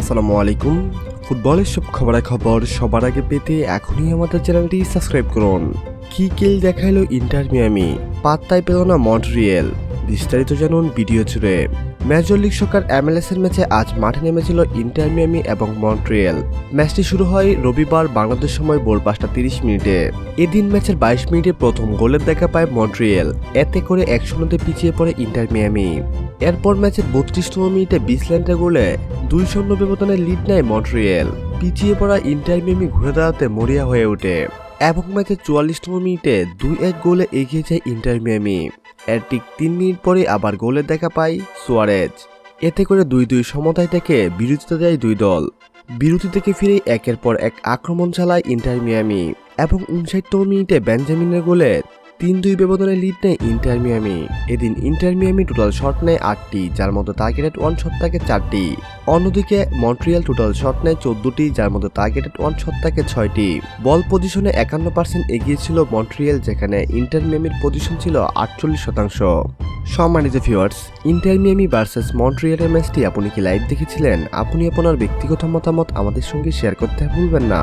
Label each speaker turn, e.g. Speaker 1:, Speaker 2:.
Speaker 1: আসসালামু আলাইকুম। ফুটবলের সব খবর সবার আগে পেতে এখনই আমাদের চ্যানেলটি সাবস্ক্রাইব করুন। কি কেল দেখাইলো ইন্টার মিয়ামি? পাত্তাই পেল না মন্ট্রিয়েল। বিস্তারিত জানুন ভিডিও জুড়ে। মেজর লিগ সকার এমএলএস এর ম্যাচে আজ মাঠে নেমেছিল ইন্টার মিয়ামি এবং মন্ট্রিয়েল। ম্যাচটি শুরু হয় রবিবার বাংলাদেশ সময় ভোর পাঁচটা তিরিশ মিনিটে। এদিন ম্যাচের বাইশ মিনিটে প্রথম গোলের দেখা পায় মন্ট্রিয়েল। এতে করে এক শূন্যতে পিছিয়ে পড়ে ইন্টার মিয়ামি। এরপর ম্যাচের বত্রিশতম মিনিটে বিসল্যান্ডের গোলে দুই শূন্য ব্যবধানে লিড নেয় মন্ট্রিয়েল। পিছিয়ে পড়া ইন্টার মিয়ামি ঘুরে দাঁড়াতে মরিয়া হয়ে ওঠে এবং ম্যাচের চুয়াল্লিশতম মিনিটে দুই এক গোলে এগিয়ে যায় ইন্টার মিয়ামি। এর ঠিক তিন মিনিট পরে আবার গোলের দেখা পায় সুয়ারেজ। এতে করে দুই দুই সমতায় থেকে বিরতিতে দেয় দুই দল। বিরতি থেকে ফিরে একের পর এক আক্রমণ চালায় ইন্টার মিয়ামি এবং উনষাটতম মিনিটে বেঞ্জামিনের গোলে তিন দুই ব্যবধানে লিড নেয় ইন্টার মিয়ামি। এদিন ইন্টার মিয়ামি টোটাল শট নেয় আটটি, যার মধ্যে টার্গেটেড ওয়ান শট থাকে চারটি। অন্যদিকে মন্ট্রিয়াল টোটাল শট নেয় চোদ্দটি, যার মধ্যে টার্গেটেড ওয়ান শট থাকে ছয়টি। বল পজিশনে একান্ন পার্সেন্ট এগিয়ে ছিল মন্ট্রিয়াল, যেখানে ইন্টার মিয়ামির পজিশন ছিল আটচল্লিশ শতাংশ। সম্মানিত ভিউয়ার্স ইন্টার মিয়ামি ভার্সেস মন্ট্রিয়ালের ম্যাচটি আপনি কি লাইভ দেখেছিলেন? আপনি আপনার ব্যক্তিগত মতামত আমাদের সঙ্গে শেয়ার করতে ভুলবেন না।